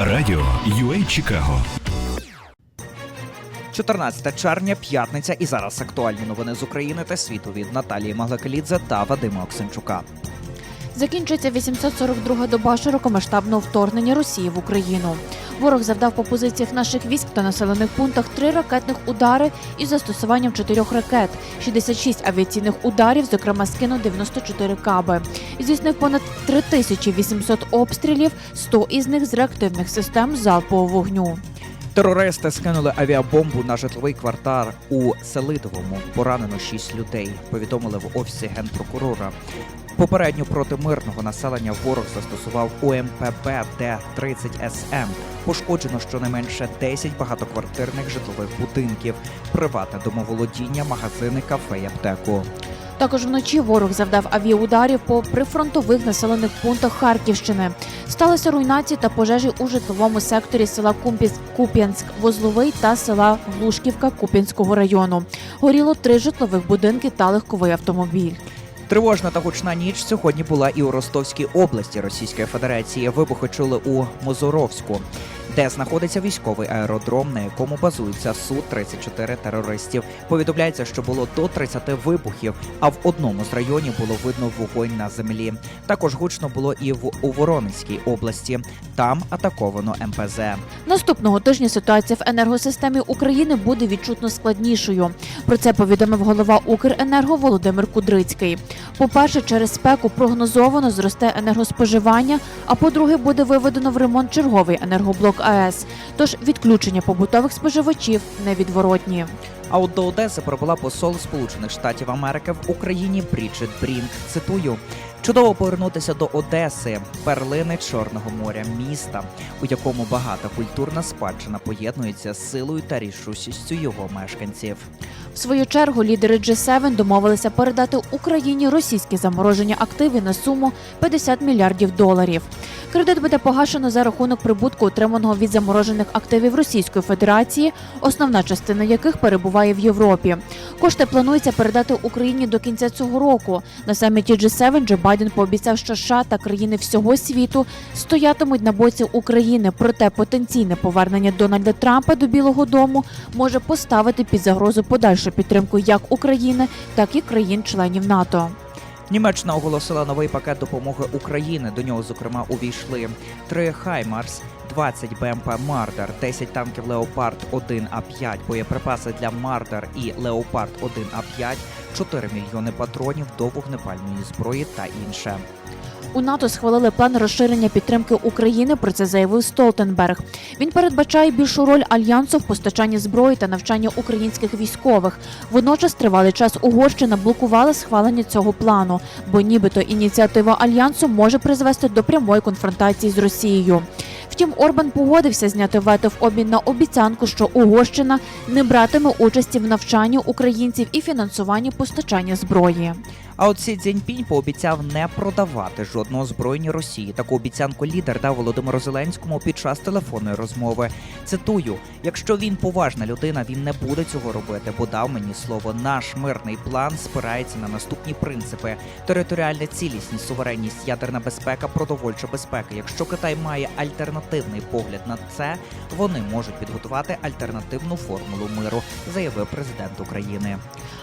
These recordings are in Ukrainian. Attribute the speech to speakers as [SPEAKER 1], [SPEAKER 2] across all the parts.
[SPEAKER 1] Радіо UA Чикаго
[SPEAKER 2] 14 червня, п'ятниця, і зараз актуальні новини з України та світу від Наталії Маглакалідзе та Вадима Оксенчука.
[SPEAKER 3] Закінчується 842 доба широкомасштабного вторгнення Росії в Україну. Ворог завдав по позиціях наших військ та населених пунктах три ракетних удари із застосуванням чотирьох ракет, 66 авіаційних ударів, зокрема скинув 94 каби. Здійснив понад 3800 обстрілів, 100 із них з реактивних систем залпового вогню.
[SPEAKER 2] Терористи скинули авіабомбу на житловий квартал у Селидовому. Поранено 6 людей. Повідомили в офісі генпрокурора. Попередньо проти мирного населення ворог застосував УМПБ Д-30 СМ. Пошкоджено щонайменше 10 багатоквартирних житлових будинків, приватне домоволодіння, магазини, кафе і аптеку.
[SPEAKER 3] Також вночі ворог завдав авіаударів по прифронтових населених пунктах Харківщини. Сталися руйнації та пожежі у житловому секторі села Кумпіс- Куп'янськ, Возловий та села Глушківка Куп'янського району. Горіло три житлових будинки та легковий автомобіль.
[SPEAKER 2] Тривожна та гучна ніч сьогодні була і у Ростовській області Російської Федерації. Вибухи чули у Мозоровську, де знаходиться військовий аеродром, на якому базується су 34 терористів. Повідомляється, що було до 30 вибухів, а в одному з районів було видно вогонь на землі. Також гучно було і в у Воронезькій області. Там атаковано МПЗ.
[SPEAKER 3] Наступного тижня ситуація в енергосистемі України буде відчутно складнішою. Про це повідомив голова Укренерго Володимир Кудрицький. По-перше, через спеку прогнозовано зросте енергоспоживання. А по-друге, буде виведено в ремонт черговий енергоблок АЕС. Тож відключення побутових споживачів невідворотні.
[SPEAKER 2] А от до Одеси прибула посол Сполучених Штатів Америки в Україні Бріджит Брінк. Цитую. Чудово повернутися до Одеси, перлини Чорного моря, міста, у якому багата культурна спадщина поєднується з силою та рішучістю його мешканців.
[SPEAKER 3] В свою чергу лідери G7 домовилися передати Україні російські заморожені активи на суму 50 мільярдів доларів. Кредит буде погашено за рахунок прибутку, отриманого від заморожених активів Російської Федерації, основна частина яких перебуває в Європі. Кошти планується передати Україні до кінця цього року. На саміті G7 Джо Байден пообіцяв, що США та країни всього світу стоятимуть на боці України. Проте потенційне повернення Дональда Трампа до Білого Дому може поставити під загрозу подальшу підтримку як України, так і країн-членів НАТО.
[SPEAKER 2] Німеччина оголосила новий пакет допомоги України. До нього, зокрема, увійшли 3 Хаймарс, 20 БМП Мардер, 10 танків Леопард 1 А5, боєприпаси для Мардер і Леопард 1 А5, 4 мільйони патронів до вогнепальної зброї та інше.
[SPEAKER 3] У НАТО схвалили план розширення підтримки України. Про це заявив Столтенберг. Він передбачає більшу роль альянсу в постачанні зброї та навчання українських військових. Водночас тривалий час Угорщина блокувала схвалення цього плану, бо нібито ініціатива альянсу може призвести до прямої конфронтації з Росією. Втім, Орбан погодився зняти вето в обмін на обіцянку, що Угорщина не братиме участі в навчанні українців і фінансуванні постачання зброї.
[SPEAKER 2] А от Сі Цзіньпінь пообіцяв не продавати жодного озброєння Росії. Таку обіцянку лідер дав Володимиру Зеленському під час телефонної розмови. Цитую: якщо він поважна людина, він не буде цього робити, бо дав мені слово. Наш мирний план спирається на наступні принципи: територіальна цілісність, суверенність, ядерна безпека, продовольча безпека. Якщо Китай має альтернативний погляд на це, вони можуть підготувати альтернативну формулу миру, заявив президент України.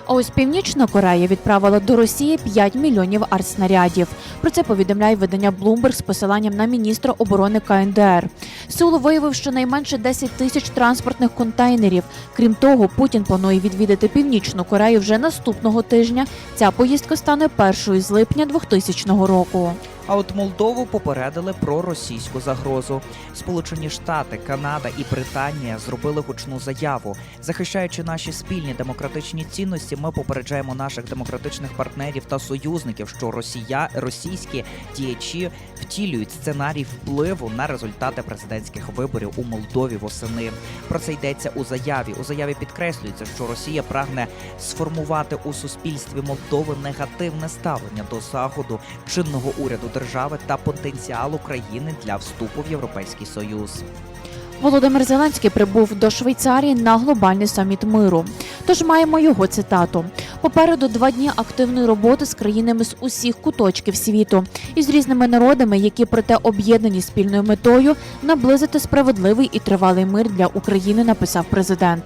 [SPEAKER 3] А ось Північна Корея відправила до Росії 5 мільйонів артснарядів. Про це повідомляє видання Bloomberg з посиланням на міністра оборони КНДР. Сеул виявив щонайменше 10 тисяч транспортних контейнерів. Крім того, Путін планує відвідати Північну Корею вже наступного тижня. Ця поїздка стане першою з липня 2000 року.
[SPEAKER 2] А от Молдову попередили про російську загрозу. Сполучені Штати, Канада і Британія зробили гучну заяву. Захищаючи наші спільні демократичні цінності, ми попереджаємо наших демократичних партнерів та союзників, що Росія російські діячі втілюють сценарій впливу на результати президентських виборів у Молдові восени. Про це йдеться у заяві. У заяві підкреслюється, що Росія прагне сформувати у суспільстві Молдови негативне ставлення до заходу чинного уряду держави та потенціалу країни для вступу в Європейський Союз.
[SPEAKER 3] Володимир Зеленський прибув до Швейцарії на глобальний саміт миру. Тож маємо його цитату: Попереду два дні активної роботи з країнами з усіх куточків світу і з різними народами, які проте об'єднані спільною метою наблизити справедливий і тривалий мир для України, написав президент.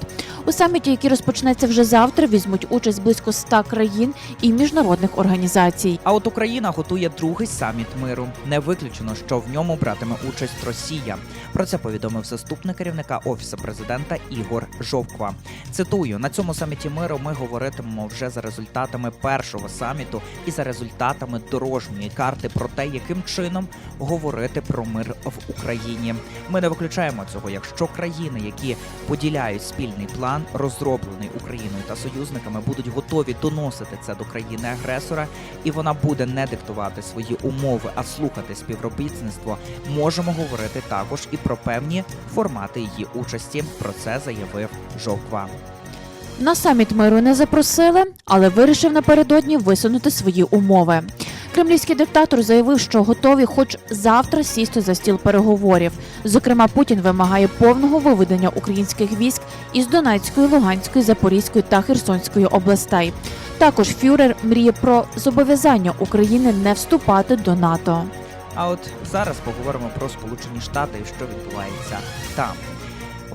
[SPEAKER 3] У саміті, який розпочнеться вже завтра, візьмуть участь близько 100 країн і міжнародних організацій.
[SPEAKER 2] А от Україна готує другий саміт миру. Не виключено, що в ньому братиме участь Росія. Про це повідомив заступник керівника офісу президента Ігор Жовква. Цитую: на цьому саміті миру ми говоритимемо вже за результатами першого саміту і за результатами дорожньої карти про те, яким чином говорити про мир в Україні. Ми не виключаємо цього, якщо країни, які поділяють спільний план, розроблений Україною та союзниками, будуть готові доносити це до країни-агресора, і вона буде не диктувати свої умови, а слухати співробітництво, можемо говорити також і про певні формати її участі. Про це заявив Жовква.
[SPEAKER 3] На саміт миру не запросили, але вирішив напередодні висунути свої умови. Кремлівський диктатор заявив, що готові хоч завтра сісти за стіл переговорів. Зокрема, Путін вимагає повного виведення українських військ із Донецької, Луганської, Запорізької та Херсонської областей. Також Фюрер мріє про зобов'язання України не вступати до НАТО.
[SPEAKER 2] А от зараз поговоримо про Сполучені Штати і що відбувається там.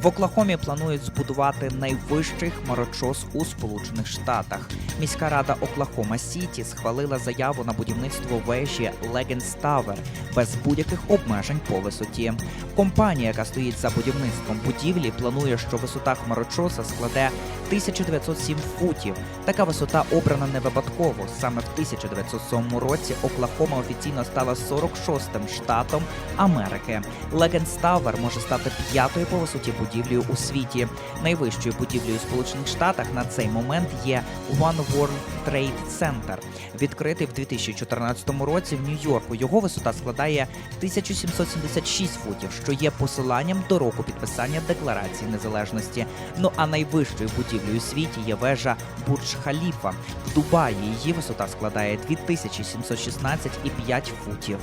[SPEAKER 2] В Оклахомі планують збудувати найвищий хмарочос у Сполучених Штатах. Міська рада Оклахома Сіті схвалила заяву на будівництво вежі Legends Tower без будь-яких обмежень по висоті. Компанія, яка стоїть за будівництвом будівлі, планує, що висота хмарочоса складе 1907 футів. Така висота обрана не випадково. Саме в 1907 році Оклахома офіційно стала 46-м штатом Америки. Legends Tower може стати п'ятою по висоті будівлею у світі. Найвищою будівлею Сполучених Штатах на цей момент є One World Trade Center, відкритий в 2014 році в Нью-Йорку. Його висота складає 1776 футів, що є посиланням до року підписання Декларації незалежності. Ну а найвищою будівлею у світі є вежа Бурдж Халіфа в Дубаї. Її висота складає 2716,5 футів.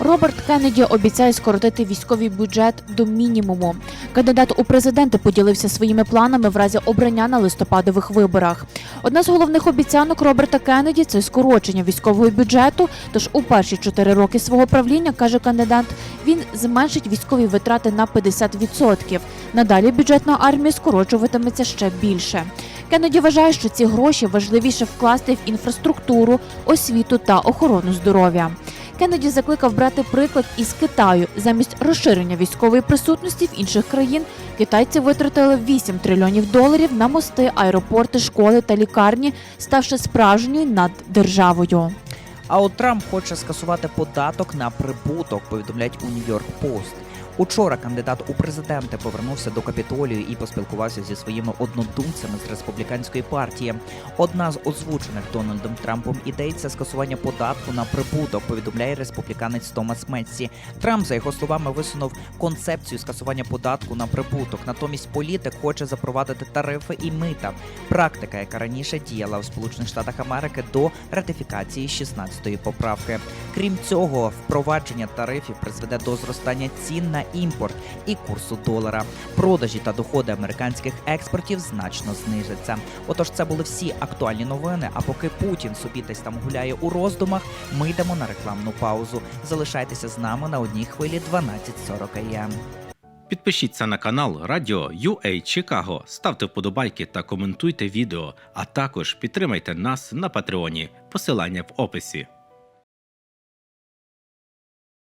[SPEAKER 3] Роберт Кеннеді обіцяє скоротити військовий бюджет до мінімуму. Кандидат у президенти поділився своїми планами в разі обрання на листопадових виборах. Одна з головних обіцянок Роберта Кеннеді – це скорочення військового бюджету. Тож у перші чотири роки свого правління каже кандидат, він зменшить військові витрати на 50%. Надалі бюджет на армію скорочуватиметься ще більше. Кеннеді вважає, що ці гроші важливіше вкласти в інфраструктуру, освіту та охорону здоров'я. Кеннеді закликав брати приклад із Китаю. Замість розширення військової присутності в інших країн китайці витратили 8 трильйонів доларів на мости, аеропорти, школи та лікарні, ставши справжньою наддержавою.
[SPEAKER 2] А от Трамп хоче скасувати податок на прибуток, повідомляють у Нью-Йорк Пост. Учора кандидат у президенти повернувся до капітолію і поспілкувався зі своїми однодумцями з республіканської партії. Одна з озвучених Дональдом Трампом ідей це скасування податку на прибуток. Повідомляє республіканець Томас Метсі. Трамп, за його словами, висунув концепцію скасування податку на прибуток. Натомість політик хоче запровадити тарифи і мита. Практика, яка раніше діяла в Сполучених Штатах Америки до ратифікації 16-ї поправки. Крім цього, впровадження тарифів призведе до зростання цін імпорт і курсу долара. Продажі та доходи американських експортів значно знижаться. Отож, це були всі актуальні новини. А поки Путін собі десь там гуляє у роздумах, ми йдемо на рекламну паузу. Залишайтеся з нами на одній хвилі 12.40 АМ.
[SPEAKER 4] Підпишіться на канал Радіо UA Чикаго, ставте вподобайки та коментуйте відео, а також підтримайте нас на Патреоні. Посилання в описі.